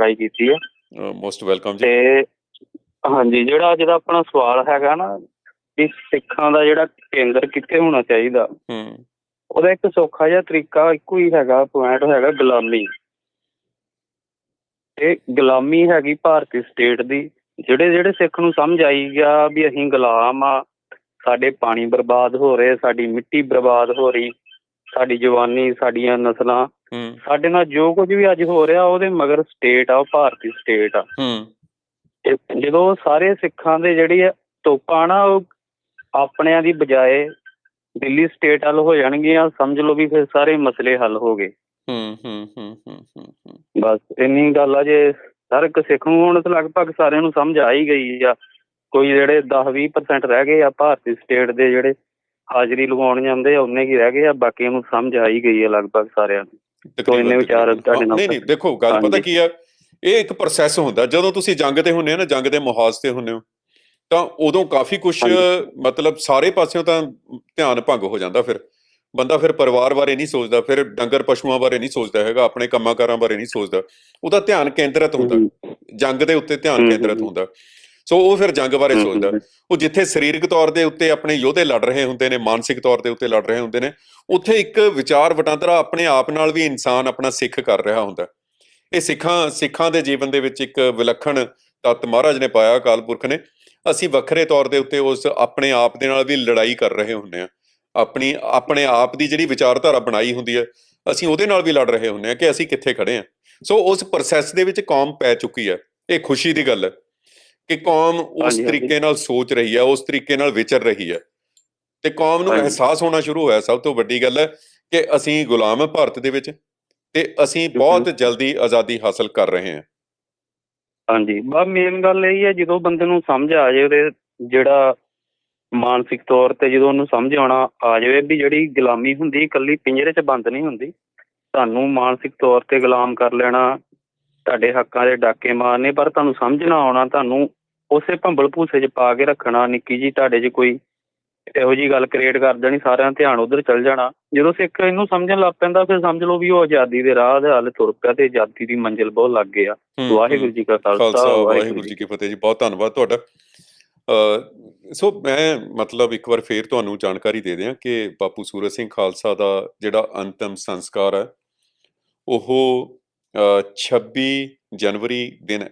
Try ਕੀਤੀ ਹੈ। Most welcome ਜੀ। ਤੇ ਹਾਂਜੀ ਜਿਹੜਾ ਅੱਜ ਦਾ ਆਪਣਾ ਸਵਾਲ ਹੈਗਾ ਨਾ ਕਿ ਸਿੱਖਾਂ ਦਾ ਜਿਹੜਾ ਕੇਂਦਰ ਕਿੱਥੇ ਹੋਣਾ ਚਾਹੀਦਾ? ਹੂੰ। ਉਹਦਾ ਇੱਕ ਸੌਖਾ ਜਿਹਾ ਤਰੀਕਾ ਇੱਕੋ ਹੀ ਹੈਗਾ ਪੁਆਇੰਟ ਹੈਗਾ ਗੁਲਾਮੀ। ਇਹ ਗੁਲਾਮੀ ਹੈਗੀ ਭਾਰਤੀ ਸਟੇਟ ਦੀ। ਜਿਹੜੇ ਜਿਹੜੇ ਸਿੱਖ ਨੂੰ ਸਮਝ ਆਈ ਗਿਆ ਵੀ ਅਸੀਂ ਗੁਲਾਮ ਆ ਸਾਡੇ ਪਾਣੀ ਬਰਬਾਦ ਹੋ ਰਹੇ ਸਾਡੀ ਮਿੱਟੀ ਬਰਬਾਦ ਹੋ ਰਹੀ ਸਾਡੀ ਜਵਾਨੀ ਸਾਡੀਆਂ ਨਸਲਾਂ ਸਾਡੇ ਨਾਲ ਜੋ ਕੁਝ ਵੀ ਅੱਜ ਹੋ ਰਿਹਾ ਉਹਦੇ ਮਗਰ ਸਟੇਟ ਆ ਭਾਰਤੀ ਸਟੇਟ ਆ। ਜਦੋਂ ਸਾਰੇ ਸਿੱਖਾਂ ਦੇ ਜਿਹੜੀ ਆ ਤੋਪਾਂ ਨਾ ਉਹ ਆਪਣਿਆਂ ਦੀ ਬਜਾਏ ਦਿੱਲੀ ਸਟੇਟ ਹੱਲ ਹੋ ਜਾਣਗੀਆਂ ਸਮਝ ਲਓ ਵੀ ਫਿਰ ਸਾਰੇ ਮਸਲੇ ਹੱਲ ਹੋ ਗਏ। ਹੂੰ ਹੂੰ ਹੂੰ ਹੂੰ ਹੂੰ ਹੂੰ। ਬਸ ਇੰਨੀ ਗੱਲ ਆ ਜੇ ਹਰ ਇੱਕ ਸਿੱਖ ਨੂੰ ਹੁਣ ਤਾਂ ਲਗਭਗ ਸਾਰਿਆਂ ਨੂੰ ਸਮਝ ਆ ਹੀ ਗਈ ਆ। ਕੋਈ ਜਿਹੜੇ 10-20% ਰਹਿ ਗਏ ਆ ਭਾਰਤੀ ਸਟੇਟ ਦੇ ਜਿਹੜੇ ਹਾਜ਼ਰੀ ਲਗਾਉਣ ਜਾਂਦੇ ਆ ਉਹਨੇ ਕੀ ਰਹਿ ਗਏ ਆ ਬਾਕੀਆਂ ਨੂੰ ਸਮਝ ਆ ਹੀ ਗਈ ਆ ਲਗਭਗ ਸਾਰਿਆਂ ਨੂੰ ਤਕਰੀਬਨ- ਇੰਨੇ ਵਿਚਾਰ। ਤੁਹਾਡੇ ਨਾਲ ਨਹੀਂ ਨਹੀਂ ਦੇਖੋ ਗੱਲ ਪਤਾ। ਕੀ ਆ ਇਹ ਇੱਕ ਪ੍ਰੋਸੈਸ ਹੁੰਦਾ ਜਦੋਂ ਤੁਸੀਂ ਜੰਗ ਤੇ ਹੁੰਨੇ ਹੋ ਨਾ ਜੰਗ ਦੇ ਮੁਹਾਜ਼ ਤੇ ਹੁੰਨੇ ਹੋ ਤਾਂ ਉਦੋਂ ਕਾਫੀ ਕੁਝ। ਮਤਲਬ ਸਾਰੇ ਪਾਸਿਓਂ ਤਾਂ ਧਿਆਨ ਭੰਗ ਹੋ ਜਾਂਦਾ ਫਿਰ ਬੰਦਾ ਫਿਰ ਪਰਿਵਾਰ ਬਾਰੇ ਨਹੀਂ ਸੋਚਦਾ ਫਿਰ ਡੰਗਰ ਪਸ਼ੂਆਂ ਬਾਰੇ ਨਹੀਂ ਸੋਚਦਾ ਹੈਗਾ ਆਪਣੇ ਕੰਮਾਂ-ਕਾਰਾਂ ਬਾਰੇ ਨਹੀਂ ਸੋਚਦਾ ਉਹਦਾ ਧਿਆਨ ਕੇਂਦਰਿਤ ਹੁੰਦਾ ਜੰਗ ਦੇ ਉੱਤੇ ਧਿਆਨ ਹੂੰ, ਕੇਂਦਰਿਤ ਹੂੰ। ਹੁੰਦਾ ਸੋ ਉਹ ਫਿਰ ਜੰਗ ਬਾਰੇ ਸੋਚਦਾ। ਉਹ ਜਿੱਥੇ ਸਰੀਰਕ ਤੌਰ ਦੇ ਉੱਤੇ ਆਪਣੇ ਯੋਧੇ ਲੜ ਰਹੇ ਹੁੰਦੇ ਨੇ ਮਾਨਸਿਕ ਤੌਰ ਦੇ ਉੱਤੇ ਲੜ ਰਹੇ ਹੁੰਦੇ ਨੇ ਉੱਥੇ ਇੱਕ ਵਿਚਾਰ ਵਟਾਂਦਰਾ ਆਪਣੇ ਆਪ ਨਾਲ ਵੀ ਇਨਸਾਨ ਆਪਣਾ ਸਿੱਖ ਕਰ ਰਿਹਾ ਹੁੰਦਾ। ਇਹ ਸਿੱਖਾਂ ਸਿੱਖਾਂ ਦੇ ਜੀਵਨ ਦੇ ਵਿੱਚ ਇੱਕ ਵਿਲੱਖਣ ਤੱਤ ਮਹਾਰਾਜ ਨੇ ਪਾਇਆ ਅਕਾਲ ਪੁਰਖ ਨੇ। ਅਸੀਂ ਵੱਖਰੇ ਤੌਰ ਦੇ ਉੱਤੇ ਉਸ ਆਪਣੇ ਆਪ ਦੇ ਨਾਲ ਵੀ ਲੜਾਈ ਕਰ ਰਹੇ ਹੁੰਦੇ ਆ ਆਪਣੀ ਆਪਣੇ ਆਪ ਦੀ ਜਿਹੜੀ ਵਿਚਾਰਧਾਰਾ ਬਣਾਈ ਹੁੰਦੀ ਹੈ ਅਸੀਂ ਉਹਦੇ ਨਾਲ ਵੀ ਲੜ ਰਹੇ ਹੁੰਦੇ ਆ ਕਿ ਅਸੀਂ ਕਿੱਥੇ ਖੜੇ ਆ ਸੋ ਉਸ ਪ੍ਰੋਸੈਸ ਦੇ ਵਿੱਚ ਕੌਮ ਪੈ ਚੁੱਕੀ ਹੈ। ਇਹ ਖੁਸ਼ੀ ਦੀ ਗੱਲ ਹੈ। ਕਿ ਕੌਮ ਉਸ। ਤਰੀਕੇ ਨਾਲ ਸੋਚ ਰਹੀ ਹੈ ਉਸ ਤਰੀਕੇ ਨਾਲ ਵਿਚਰ ਰਹੀ ਹੈ ਤੇ ਕੌਮ ਨੂੰ। ਅਹਿਸਾਸ ਹੋਣਾ ਸ਼ੁਰੂ ਹੋਇਆ ਸਭ ਤੋਂ ਵੱਡੀ ਗੱਲ ਹੈ ਕਿ ਅਸੀਂ ਗੁਲਾਮ ਭਾਰਤ ਦੇ ਵਿੱਚ ਤੇ ਅਸੀਂ ਬਹੁਤ ਜਲਦੀ ਆਜ਼ਾਦੀ ਹਾਸਲ ਕਰ ਰਹੇ ਹਾਂ ਹਾਂਜੀ ਬਸ ਮੇਨ ਗੱਲ ਇਹ ਹੈ ਜਦੋਂ ਬੰਦੇ ਨੂੰ ਸਮਝ ਆ ਜਾਏ ਉਹਦੇ ਜਿਹੜਾ ਮਾਨਸਿਕ ਤੌਰ ਤੇ ਜਦੋਂ ਉਹਨੂੰ ਸਮਝ ਆਉਣਾ ਆ ਜਾਵੇ ਵੀ ਜਿਹੜੀ ਗੁਲਾਮੀ ਹੁੰਦੀ ਇਕੱਲੀ ਪਿੰਜਰੇ 'ਚ ਬੰਦ ਨਹੀਂ ਹੁੰਦੀ ਤੁਹਾਨੂੰ ਮਾਨਸਿਕ ਤੌਰ ਤੇ ਗੁਲਾਮ ਕਰ ਲੈਣਾ ਤੁਹਾਡੇ ਹੱਕਾਂ ਦੇ ਡਾਕੇ ਮਾਰਨੇ ਪਰ ਤੁਹਾਨੂੰ ਸਮਝ ਨਾ ਆਉਣਾ ਤੁਹਾਨੂੰ ਉਸੇ ਭੰਬਲ ਭੂਸੇ 'ਚ ਪਾ ਕੇ ਰੱਖਣਾ ਨਿੱਕੀ ਜੀ ਤੁਹਾਡੇ 'ਚ ਕੋਈ ਇਹੋ ਜੀ ਗੱਲ ਕ੍ਰੀਏਟ ਕਰ ਦੇਣੀ ਸਾਰਿਆਂ ਦਾ ਧਿਆਨ ਉਧਰ ਚੱਲ ਜਾਣਾ। ਜਦੋਂ ਸਿੱਖ ਇਹਨੂੰ ਸਮਝਣ ਲੱਗ ਪੈਂਦਾ ਫਿਰ ਸਮਝ ਲਓ ਵੀ ਉਹ ਆਜ਼ਾਦੀ ਦੇ ਰਾਹ ਦੇ ਹਾਲ ਤੁਰ ਪਿਆ ਤੇ ਆਜ਼ਾਦੀ ਦੀ ਮੰਜ਼ਿਲ ਬਹੁਤ ਲੱਗ ਗਿਆ। ਵਾਹਿਗੁਰੂ ਜੀ ਕਾ ਖਾਲਸਾ ਵਾਹਿਗੁਰੂ ਜੀ ਕੀ ਫਤਿਹ ਜੀ ਬਹੁਤ ਧੰਨਵਾਦ ਤੁਹਾਡਾ। ਅ ਸੋ ਮੈਂ ਮਤਲਬ ਇੱਕ ਵਾਰ ਫੇਰ ਤੁਹਾਨੂੰ ਜਾਣਕਾਰੀ ਦੇ ਦਿਆਂ ਕਿ ਬਾਪੂ ਸੂਰਜ ਸਿੰਘ ਖਾਲਸਾ ਦਾ ਜਿਹੜਾ ਅੰਤਮ ਸੰਸਕਾਰ ਹੈ ਉਹ ਅ, 26 ਜਨਵਰੀ ਦਿਨ